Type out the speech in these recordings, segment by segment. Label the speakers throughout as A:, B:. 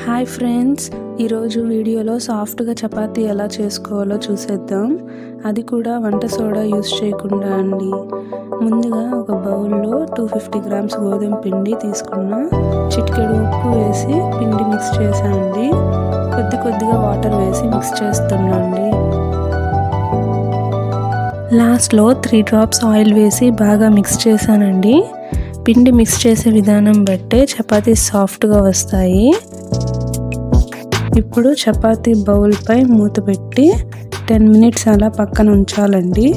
A: Hi friends ఈరోజు వీడియోలో సాఫ్ట్గా చపాతీ ఎలా చేసుకోవాలో చూసేద్దాం. అది కూడా వంట సోడా యూస్ చేయకుండా అండి. ముందుగా ఒక బౌల్లో టూ ఫిఫ్టీ గ్రామ్స్ గోధుమ పిండి తీసుకున్న చిటికెడు ఉప్పు వేసి పిండి మిక్స్ చేశానండి. కొద్ది కొద్దిగా వాటర్ వేసి మిక్స్ చేస్తున్నాండి లాస్ట్లో త్రీ డ్రాప్స్ ఆయిల్ వేసి బాగా మిక్స్ చేశానండి. పిండి మిక్స్ చేసే విధానం బట్టే చపాతీ సాఫ్ట్గా వస్తాయి. ఇప్పుడు చపాతీ బౌల్పై మూత పెట్టి టెన్ మినిట్స్ అలా పక్కన ఉంచాలండి.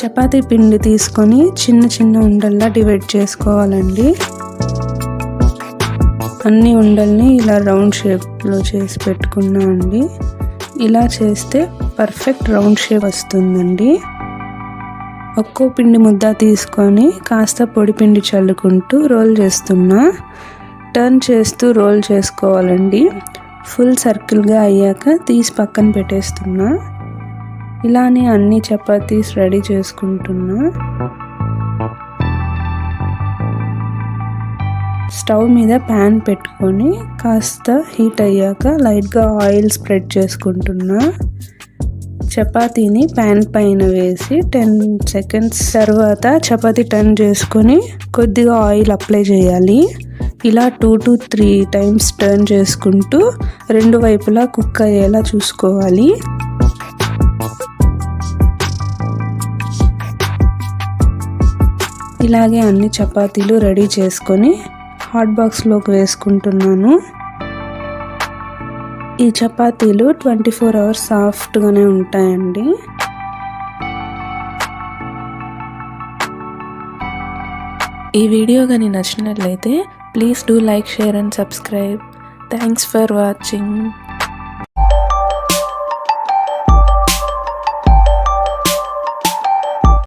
A: చపాతీ పిండి తీసుకొని చిన్న చిన్న ఉండల్లా డివైడ్ చేసుకోవాలండి. అన్ని ఉండల్ని ఇలా రౌండ్ షేప్లో చేసి పెట్టుకున్నా అండి. ఇలా చేస్తే పర్ఫెక్ట్ రౌండ్ షేప్ వస్తుందండి. ఒక్కో పిండి ముద్ద తీసుకొని కాస్త పొడి పిండి చల్లుకుంటూ రోల్ చేస్తున్నా. టర్న్ చేస్తూ రోల్ చేసుకోవాలండి. ఫుల్ సర్కిల్గా అయ్యాక తీసి పక్కన పెట్టేస్తున్నా. ఇలానే అన్ని చపాతీస్ రెడీ చేసుకుంటున్నా. స్టవ్ మీద ప్యాన్ పెట్టుకొని కాస్త హీట్ అయ్యాక లైట్గా ఆయిల్ స్ప్రెడ్ చేసుకుంటున్నా. చపాతీని ప్యాన్ పైన వేసి టెన్ సెకండ్స్ తర్వాత చపాతీ టర్న్ చేసుకొని కొద్దిగా ఆయిల్ అప్లై చేయాలి. ఇలా two to three times turn చేసుకుంటూ రెండు వైపులా కుక్ అయ్యేలా చూసుకోవాలి. ఇలాగే అన్ని చపాతీలు రెడీ చేసుకొని హాట్ బాక్స్లోకి వేసుకుంటున్నాను. ఈ చపాతీలు ట్వంటీ ఫోర్ అవర్స్ సాఫ్ట్గానే ఉంటాయండి. ఈ వీడియో కానీ నచ్చినట్లయితే Please do like, share and subscribe. Thanks for watching.